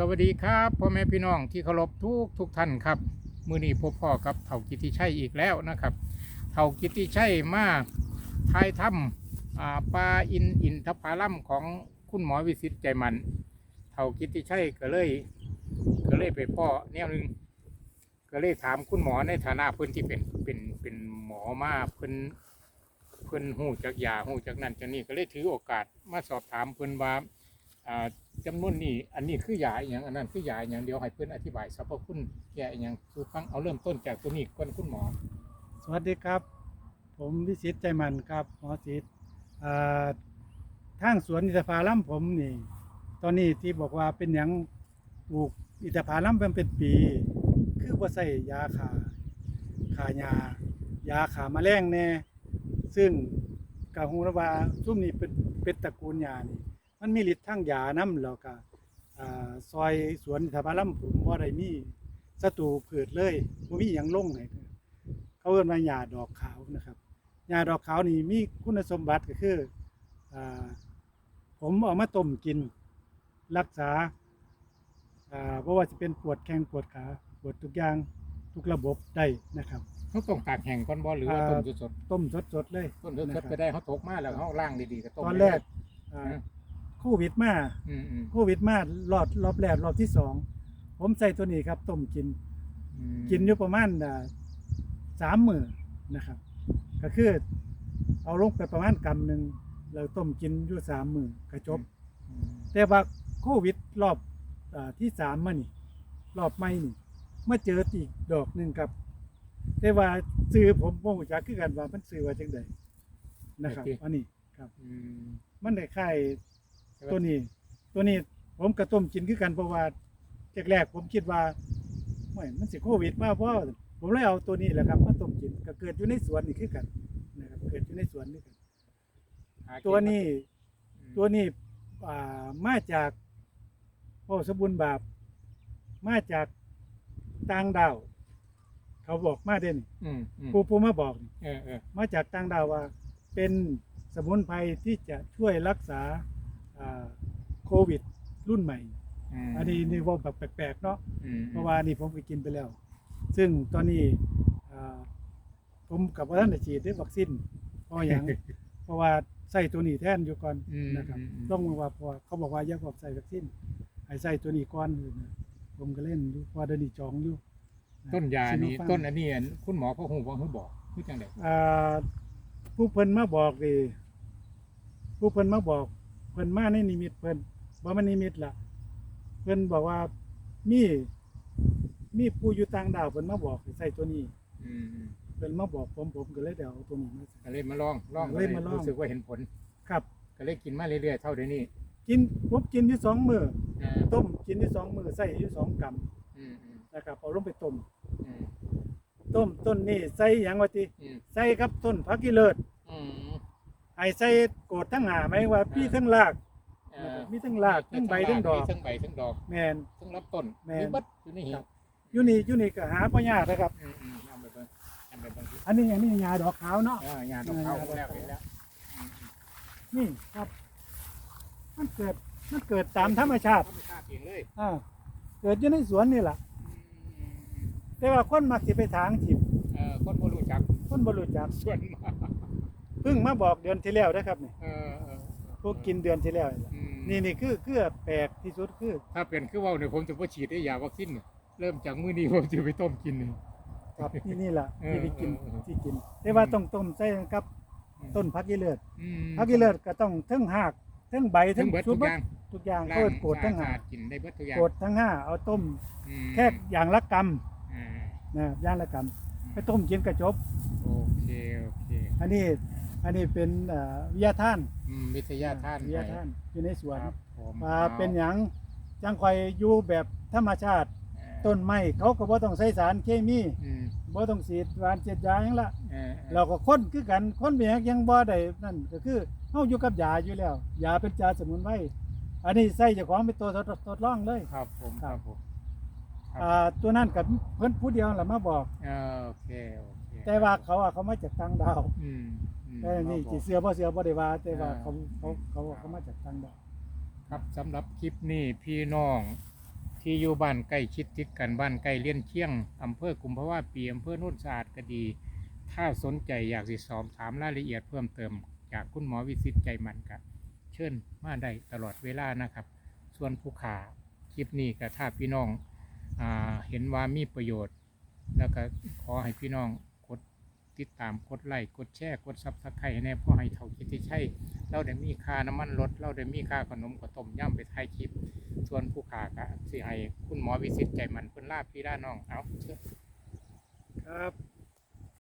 สวัสดีครับพ่อแม่พี่น้องที่เคารพทุกทุกท่านครับมือนี้พบพ่อกับเถากิติชัยอีกแล้วนะครับเถากิติชัยมาทายถ้ำปลาอินอินทผลัมของคุณหมอวิสิตใจมันเถากิติชัยก็เลยก็เลยไปพ่อแนวหนึงก็เลยถามคุณหมอในฐานะเพื่อนที่เป็นเป็นเป็นหมอมาเพื่อนเพื่อนหูจากยาหูจากนั้นจากนี้ก็เลยถือโอกาสมาสอบถามเพื่อนว่า จำนวนนี้อันนี้คือยาอย่างอันนั้นคือยาอย่างเดียวให้เพื่อนอธิบายสรรพคุณแก่อย่างคือฟังเอาเริ่มต้นจากตัวนี้ก่อนคุณหมอ สวัสดีครับ ผมวิสิตใจมันครับหมอสิทธิ์อ่าทางสวนอินทผลัมผมนี่ ตอนนี้ที่บอกว่าเป็นหยังปลูกอินทผลัมเป็นเป็นปี คือว่าใส่ยาขาขายายาขาแมลงแน่ซึ่งกะฮูระวาซุ่มนี้เป็นเป็นตระกูลยานี่ มันมีฤทธิ์ทั้งยาน้ำแล้วก็อ่าซอยสวนอินทผลัมผมว่าได้มีศัตรูพืชเลยบ่มีหยังลงให้เขาเรียกว่าหญ้าดอกขาวนะครับหญ้าดอกขาวนี่มีคุณสมบัติก็คืออาผมเอามาต้มกินรักษาอ่าเพราะว่าจะเป็นปวดแข้งปวดขาปวดทุกอย่างทุกระบบได้นะครับเขาต้องตากแห้งก่อนบ่หรือว่าต้มสดต้มสดๆเลยๆต้นสดๆไปได้เขาตกมาแล้วเขาล่างดีๆก็ต้มตอนแรกได้อ่านะ โควิดมาอืมอืมโควิดมารอบรอบแรกรอบที่สองผมใส่ตัวนี้ครับต้มกิน อืมกินอยู่ประมาณอ่าสามมื้อนะครับ ก็คือ เอาลงไปประมาณกำหนึ่งแล้วต้มกินอยู่สามมื้อก็จบ อืมแต่ว่าโควิดรอบอาที่สามมานี่ รอบใหม่นี่มาเจออีกดอกหนึ่งครับ แต่ว่าซื้อผมบ่รู้จักคือกันว่ามันซื้อว่าจังไดนะครับ อันนี้ครับ อืมมันได้ค่าย ตัวนี้ ตัวนี้ผมกระต้มกินคือกันเพราะว่าแรกๆผมคิดว่าไม่มันสิโควิดมาเพราะผมเลยเอาตัวนี้แหละครับมาต้มกินก็เกิดอยู่ในสวนนี่คือกันนะครับเกิดอยู่ในสวนนี่กันหากิตัวนี้อืมตัวนี้อ่ามาจากพ่อสมบุญบาป มาจากต่างดาว เขาบอกมาเด่นอืมอืมผู้ผู้มาบอกนี่เออเออมาจากต่างดาวว่า เป็นสมุนไพรที่จะช่วยรักษาอ่าโค วิด รุ่นใหม่มอันนี้นี่ว่าแบบแปลกๆเนาะอืมเพราะว่านี่ผมไปกินไปแล้ว ซึ่งตอนนี้อ่าผมกับว่าท่านได้ฉีดได้วัคซีนเพราะอย่างเพราะว่าใส่ตัวนี้แทนอยู่ก่อนอืมนะครับมมต้องมาว่าเพราะว่าเขาบอกว่าอย่าบอกใส่วัคซีนให้ใส่ตัวนี้ก่อนอยู่นะผมก็เล่นอยู่เพราะว่าเดี๋ยวนี้จองอยู่ะต้นยานี่ซิโฟร์มต้นอันนี้อันคุณหมอเขาหูว่าเขาบอกคือจังไดอ่าผู้เพิ่นมาบอกดิผู้เพิ่นมาบอก เพิ่นมาในนิมิตเพิ่น บ่มันนิมิตล่ะ เพิ่นบอกว่ามีมีผู้อยู่ต่างดาวเพิ่นมาบอกให้ใส่ตัวนี้อืมอืมเพิ่นมาบอกผมผมก็เลยเดี๋ยวเอาตัวนี้มาใส่ ก็เลยมาลองลองเลยมาลอง รู้สึกว่าเห็นผล ครับ ก็เลยกินมาเรื่อยๆเท่าเดี๋ยวนี้กินผมกินอยู่สองมื้ออ่าต้มกินอยู่สองมื้อใส่อยู่สองกอืมอืมำนะครับเอาลงไปต้มอืมต้มต้นนี้ใส่หยังว่าติอืมใส่ครับต้นผักกิเลิศอืม ไอ้ใส่โกดทั้งหาไหมว่าพี่ทั้งรากเอ่อ มีทั้งรากทั้งใบทั้งดอกมีทั้งใบทั้งดอกแมนทั้งรับต้นแม่นมีบัดอยู่ในหีครับบอยู่นี่อยู่นี่ก็หาพ่อยากนะครับอืมอืมเอาไปเบิ่งเอาไปเบิ่งสิอันนี้อันนี้ยาดอกขาวเนาะอ่างานของเขาแล้วเห็นแล้วนี่ครับ มันเกิดมันเกิดตามธรรมชาติธรรมชาติเองเลยอ่าเกิดอยู่ในสวนนี่แหละอืมอืมแต่ว่าคนมักสิไปทางทิมเอ่อคนบ่รู้จักคนบ่รู้จักส่วนมากเพิ่งมาบอกเดือนที่แล้วนะครับนี่เออเออพวกกินเดือนที่แล้ว นี่แหละอืมนี่นี่คือคือแปลกที่สุดคือถ้าเป็นคือเว่าเนี่ยผมจะบ่ฉีดได้ยาวัคซีนเนี่ยเริ่มจากมื้อนี้ผมจะไปต้มกินนี่ ครับนี่นี่แหละเออที่ได้กินเออเออ ที่กิน แต่ว่าต้องต้มใส่กับต้นผักกีเลือดอืมผักกีเลือดก็ต้องทั้งหากทั้งใบทั้ทั้งงเบิดชุทุดกอย่างทุกอย่างล้าก็งโกดทั้งหาสะอดกินได้เบิดทุกอย่างโกดทั้งห้าเอาต้มอืมแค่อย่างละกำอ่านะอย่างละกำไปต้มกินกระจบ โอเคโอเค อันนี้ อันนี้เป็นเอ่อวิทยาท่านอืมวิทยาท่านวิทยาท่านอยู่ในสวนครับผมมาเป็นหยังจังคอยอยู่แบบธรรมชาติเอ่อต้นไม้เขาก็บ่ต้องใส่สารเคมีอืมบ่ต้องฉีดหวานฉีดยาหยังละเอ่อเราก็ค้นคือกันค้นเบียกยังบ่ได้นั่นก็คือเฮาอยู่กับยาอยู่แล้วยาเป็นยาสมุนไพรอันนี้ใส่เจ้าของเป็นตัวทดทดลองเลยครับผมครับผม ครับ อ่าตัวนั้นกับเพิ่นผู้เดียวแหละมาบอก เออโอเคโอเคแต่ว่าเขาอะเขามาจากต่างดาว อืมอืม แต่นี่ครับผมสิเสือบ่เสือบ่ได้ว่าแต่ว่าอ่าเขาเขาเขาเขามาจากต่างดาวครับสำหรับคลิปนี้พี่น้องที่อยู่บ้านใกล้ชิดติดกันบ้านใกล้เลี้ยนเชียงอำเภอกุมภาวะปีอำเภอโน่นสะอาดก็ดี ถ้าสนใจอยากสิสอบถามรายละเอียดเพิ่มเติม จากคุณหมอวิสิตใจมันกับเชิญมาได้ตลอดเวลานะครับ ส่วนผู้ขาคลิปนี้ก็ถ้าพี่น้องอาเห็นว่ามีประโยชน์ แล้วก็ขอให้พี่น้องกด ติดตามกดไลค์กดแชร์กดซับสไครต์แน่เพ่อให้เท่าคิดที่ใช่เราได้มีค่าน้ำมันรถเราได้มีค่าขนมกับต้มย่ำไปท้ายคลิป ส่วนผู้ขาก็สิให้คุณหมอวิสิตใจมันเพิ่นลาพี่ลาน้องเอาเชื่อครับ